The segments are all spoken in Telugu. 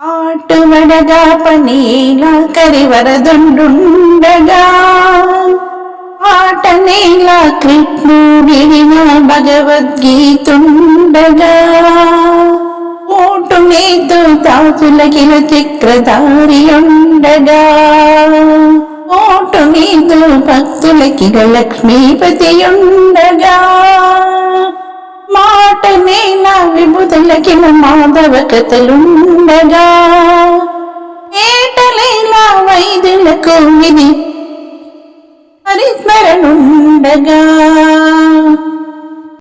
ఆటువడగా పనీలా కరివరదుండుండగా ఆటనేలా కృష్ణుడిన భగవద్గీతుండగా. ఓటు నీతో తాసులకిల చక్రధారి ఉండగా ఓటు నీతో భక్తులకిల లక్ష్మీపతి ఉండగా నా విభుతులకిన మాధవ కథలుండగా ఏటలేల వైద్యులకు ఇది పరిస్మరణుండగా.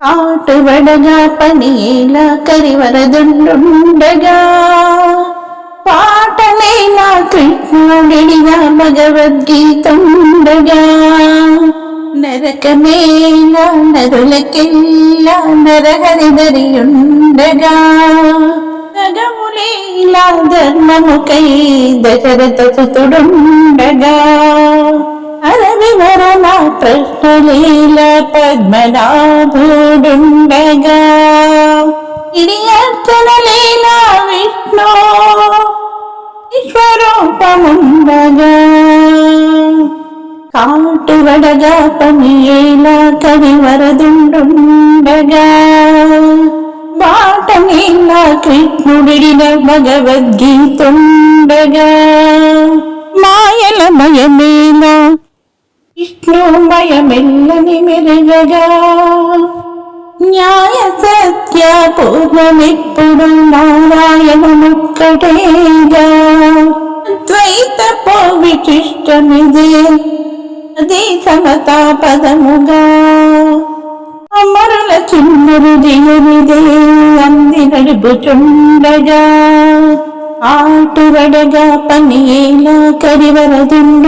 ఆటుబడగా పనియేలా కరివరదుండుండగా. పాటలేలా కృష్ణుడిగా భగవద్గీత ఉండగా భగవద్గీతుండగా నరకమేలా నరులకెల్లా నరహరిదరియుండగా జగములేలా ధర్మముకై దశరథ సుతుడుండగా అరవివరణ కృష్ణలీల పద్మనాభుడుండగా ఇది అర్చనలీల విష్ణు విశ్వరూపముండగా కాటువడగా పనియేలా కవివరదుండుండగా బాట నీల కృష్ణుడిన భగవద్గీతుండగా. మాయల మయమేలా విష్ణుమయమెల్లని మెరుగగా. న్యాయ సత్య పూర్వమిప్పుడు నారాయణముక్కటేగా. ద్వైత పో విశిష్టమిదే అది సమతా పదముగా అమరుల చిన్నరు దిగునిదే అంది నడుపుచుండగా. ఆటువడగా పనియేలా కరివరదుండ